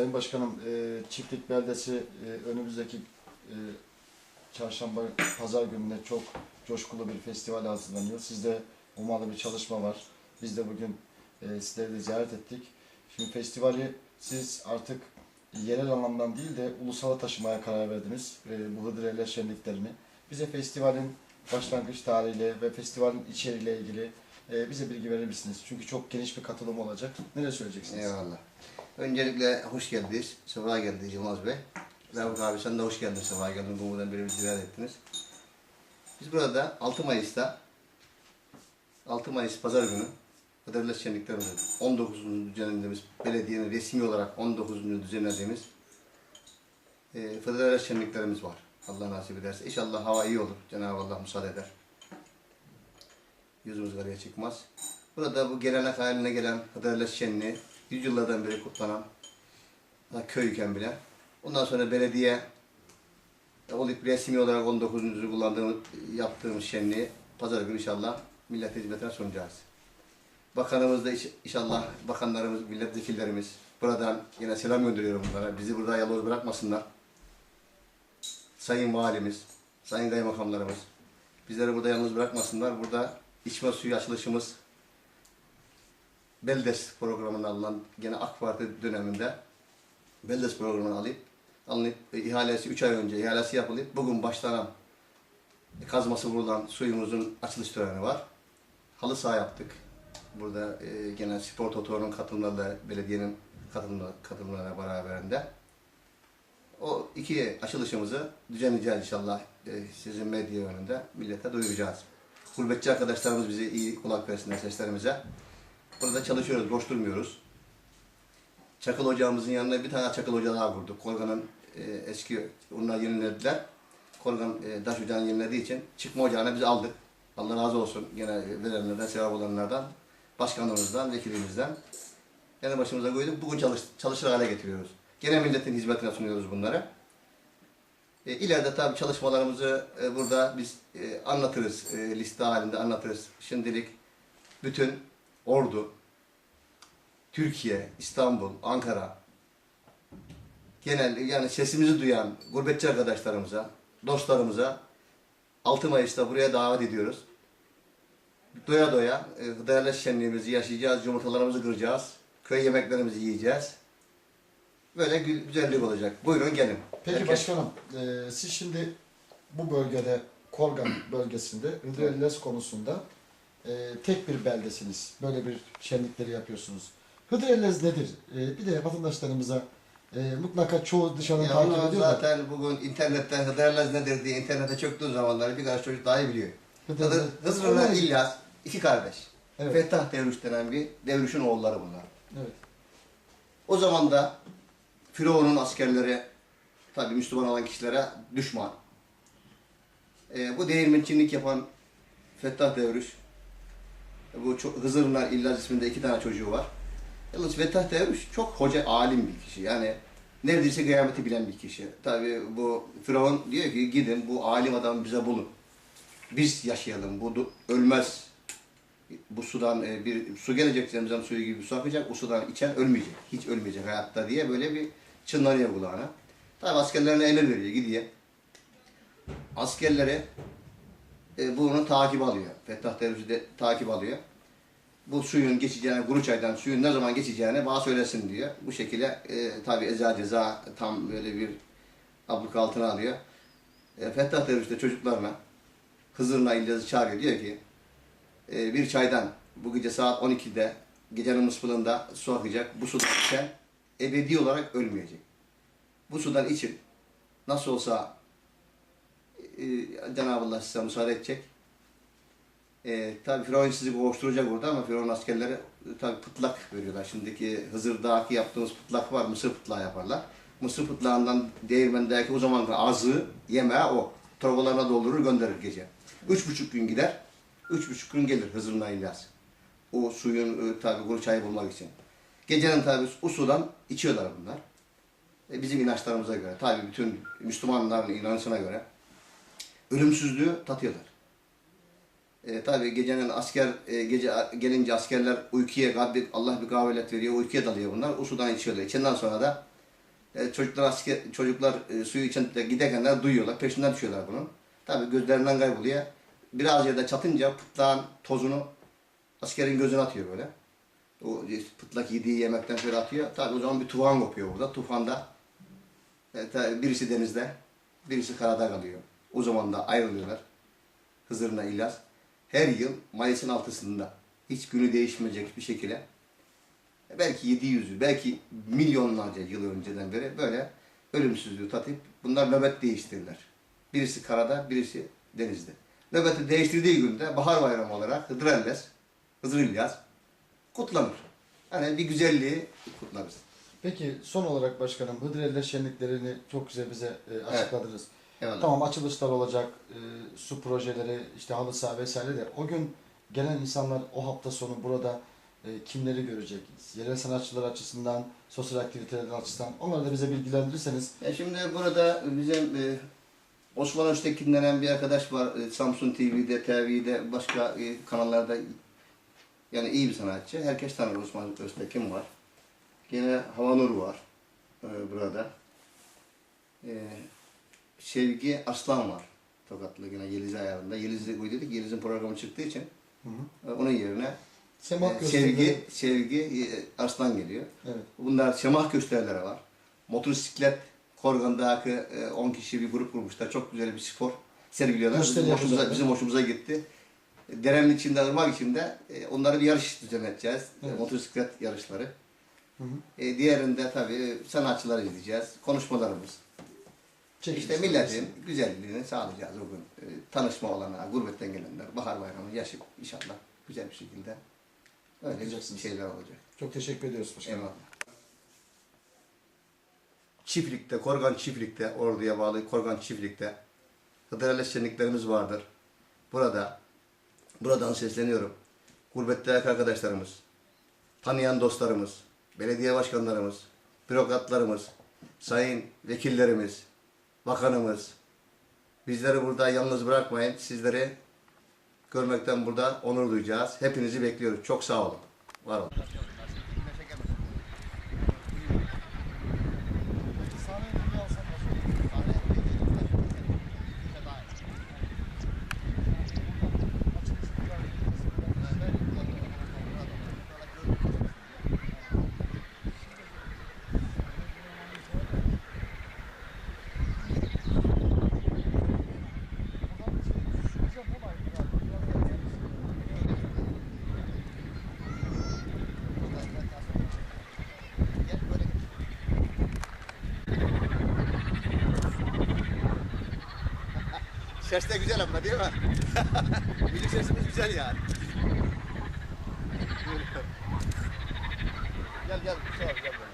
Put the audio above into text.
Sayın Başkanım, e, Çiftlik Beldesi e, önümüzdeki e, çarşamba, pazar gününe çok coşkulu bir festival hazırlanıyor. Sizde umalı bir çalışma var. Biz de bugün e, sizleri de ziyaret ettik. Şimdi festivali siz artık yerel anlamdan değil de ulusala taşımaya karar verdiniz. E, bu Hıdrellez şenliklerini. Bize festivalin başlangıç tarihiyle ve festivalin içeriğiyle ilgili e, bize bilgi verir misiniz? Çünkü çok geniş bir katılım olacak. Neler söyleyeceksiniz? Eyvallah. Öncelikle hoş geldiniz. Sefa geldiniz Yılmaz Bey. Davut abi sen de hoş geldin Sefa geldin. Gumu'dan beri bir ziyaret ettiniz. Biz burada 6 Mayıs'ta 6 Mayıs Pazar günü Hıdrellez Şenliklerimizin 19. düzenlediğimiz belediyenin resmi olarak 19. düzenlediğimiz e, Hıdrellez Şenliklerimiz var. Allah nasip ederse. İnşallah hava iyi olur. Cenab-ı Allah müsaade eder. Yüzümüz karaya çıkmaz. Burada bu gelenek haline gelen Hıdrellez Şenliği yüzyıllardan beri kutlanan köyken bile. Ondan sonra belediye e, olup resmi olarak 19. kullandığımız, yaptığımız şenliği pazar günü inşallah millet hizmetine sunacağız. Bakanımız da inşallah, bakanlarımız, milletvekillerimiz buradan yine selam gönderiyorum bunlara. Bizi burada yalnız bırakmasınlar. Sayın Valimiz, Sayın Kaymakamlarımız bizleri burada yalnız bırakmasınlar. Burada içme suyu açılışımız Beldes programına alınan gene AK Parti döneminde Beldes programına alıp alınıp e, ihalesi 3 ay önce ihalesi yapılıp bugün başlanan e, kazması vurulan suyumuzun açılış töreni var. Halı saha yaptık. Burada e, gene spor totorunun katılımlarıyla belediyenin katılımla, katılımlarına beraberinde. O iki açılışımızı düzenleyeceğiz inşallah e, sizin medya önünde millete duyuracağız. Gurbetçi arkadaşlarımız bize iyi kulak versinler seslerimize. Burada çalışıyoruz, boş durmuyoruz. Çakıl ocağımızın yanına bir tane çakıl ocağı daha kurduk. Korgan'ın e, eski, onlar yenilediler. Korgan e, taş ocağını yenilediği için çıkma ocağına biz aldık. Allah razı olsun gene verenlerden, sevap olanlardan, başkanımızdan, vekilimizden. Yanı başımıza koyduk. Bugün çalış, çalışır hale getiriyoruz. Gene milletin hizmetine sunuyoruz bunları. E, ileride tabii çalışmalarımızı e, burada biz e, anlatırız, e, liste halinde anlatırız. Şimdilik bütün Ordu, Türkiye, İstanbul, Ankara, genel yani sesimizi duyan gurbetçi arkadaşlarımıza, dostlarımıza 6 Mayıs'ta buraya davet ediyoruz. Doya doya e, değerli şenliğimizi yaşayacağız, yumurtalarımızı kıracağız, köy yemeklerimizi yiyeceğiz. Böyle gü- güzellik olacak. Buyurun gelin. Peki Herkes- başkanım, e, siz şimdi bu bölgede, Korgan bölgesinde Hıdrellez konusunda e, tek bir beldesiniz. Böyle bir şenlikleri yapıyorsunuz. Hıdrellez nedir? E, bir de vatandaşlarımıza e, mutlaka çoğu dışarıdan Ya takip onu ediyor da. zaten bugün internette Hıdrellez nedir diye internete çöktüğün zamanları birkaç çocuk daha iyi biliyor. Hıdrellez- Hıdır, Hızır'la Onlar- İlyas iki kardeş. Evet. Fettah Devruş denen bir devrüşün oğulları bunlar. Evet. O zaman da Firavun'un askerleri tabi Müslüman olan kişilere düşman. Ee, bu değirmençilik yapan Fettah Devruş bu çok, Hızır'la İllaz isminde iki tane çocuğu var. Yalnız Fettah Devruş çok hoca, alim bir kişi. Yani neredeyse kıyameti bilen bir kişi. Tabi bu Firavun diyor ki gidin bu alim adamı bize bulun. Biz yaşayalım. Bu ölmez. Bu sudan e, bir su gelecek zemzem suyu gibi su akacak. O sudan içen ölmeyecek. Hiç ölmeyecek hayatta diye böyle bir çınlanıyor kulağına. Tabi askerlerine emir veriyor gidiyor. Askerleri e, bunu takip alıyor. Fettah Derviş'i de takip alıyor. Bu suyun geçeceğini, kuru çaydan suyun ne zaman geçeceğini bana söylesin diyor. Bu şekilde e, tabi eza ceza tam böyle bir abluk altına alıyor. E, Fettah Derviş de çocuklarına Hızır'la İlyas'ı çağırıyor. Diyor ki e, bir çaydan bu gece saat 12'de gecenin mıspılında su akacak. Bu sudan içen ebedi olarak ölmeyecek. Bu sudan için nasıl olsa e, Cenab-ı Allah size müsaade edecek. E, tabi Firavun sizi koşturacak orada ama Firavun askerleri e, tabi pıtlak veriyorlar. Şimdiki Hızır'daki yaptığımız pıtlak var, mısır pıtlağı yaparlar. Mısır pıtlağından değirmendeki o zamanki azığı, yemeği o. Torbalarına doldurur gönderir gece. Üç buçuk gün gider. Üç buçuk gün gelir Hızır'la İlyas. O suyun e, tabi kuru çayı bulmak için. Gecenin tabi o sudan içiyorlar bunlar. E, bizim inançlarımıza göre, tabi bütün Müslümanların inancına göre ölümsüzlüğü tatıyorlar. E, tabii gecenin asker e, gece gelince askerler uykuya Rabbi Allah bir kabiliyet veriyor. Uykuya dalıyor bunlar. O sudan içiyorlar. İçinden sonra da e, çocuklar asker çocuklar e, suyu için de giderkenler duyuyorlar. Peşinden düşüyorlar bunun. Tabii gözlerinden kayboluyor. Biraz yerde çatınca pıtlağın tozunu askerin gözüne atıyor böyle. O pıtlak yediği yemekten şöyle atıyor. Tabii o zaman bir tufan kopuyor burada. Tufanda e, tabii birisi denizde, birisi karada kalıyor. O zaman da ayrılıyorlar. Hızır'la İlyas. Her yıl Mayıs'ın altısında hiç günü değişmeyecek bir şekilde e, belki 700 yıl, belki milyonlarca yıl önceden beri böyle ölümsüzlüğü tatıp bunlar nöbet değiştirirler. Birisi karada, birisi denizde. Nöbeti değiştirdiği günde bahar bayramı olarak Hıdır Elles, Hızır İlyas kutlanır. Yani bir güzelliği kutlarız. Peki son olarak başkanım Hıdrellez şenliklerini çok güzel bize e, açıkladınız. Eyvallah. Tamam açılışlar olacak, e, su projeleri, işte halı saha vesaire de o gün gelen insanlar o hafta sonu burada e, kimleri görecek? Yerel sanatçılar açısından, sosyal aktiviteler açısından onları da bize bilgilendirirseniz. Ya şimdi burada bizim e, Osman Öztekin denen bir arkadaş var. E, Samsun TV'de, TV'de, başka e, kanallarda yani iyi bir sanatçı. Herkes tanır Osman Öztekin var. Yine Havanur var e, burada. E, Sevgi Aslan var. Tokatlı yine Yeliz ayarında. Yeliz'i uydurduk. Yeliz'in programı çıktığı için e, onun yerine Semah e, Sevgi, Sevgi e, Arslan geliyor. Evet. Bunlar semah gösterileri var. Motosiklet Korgan'daki e, 10 kişi bir grup kurmuşlar. Çok güzel bir spor sergiliyorlar. Gösteri Bizim hoşumuza, bizim hoşumuza gitti. Derenin içinde, ırmak içinde e, onları bir yarış düzenleteceğiz. E, Evet. Motosiklet yarışları. Hı hı. E, diğerinde tabii sanatçılar izleyeceğiz. Konuşmalarımız. Çekiliş. İşte milletin güzelliğini sağlayacağız o gün. E, tanışma olanağı, gurbetten gelenler, bahar bayramı yaşayıp inşallah güzel bir şekilde öyle şeyler olacak. Çok teşekkür ediyoruz başkanım. Eyvallah. Çiftlikte, Korgan Çiftlik'te, Ordu'ya bağlı Korgan Çiftlik'te Hıdrellez şenliklerimiz vardır. Burada, buradan sesleniyorum. Gurbetteki arkadaşlarımız, tanıyan dostlarımız, belediye başkanlarımız, bürokratlarımız, sayın vekillerimiz, bakanımız, bizleri burada yalnız bırakmayın. Sizleri görmekten burada onur duyacağız. Hepinizi bekliyoruz. Çok sağ olun. Var olun. Ses de güzel ama değil mi? Müzik sesimiz güzel yani. gel gel, Mustafa, gel böyle. Sen şimdi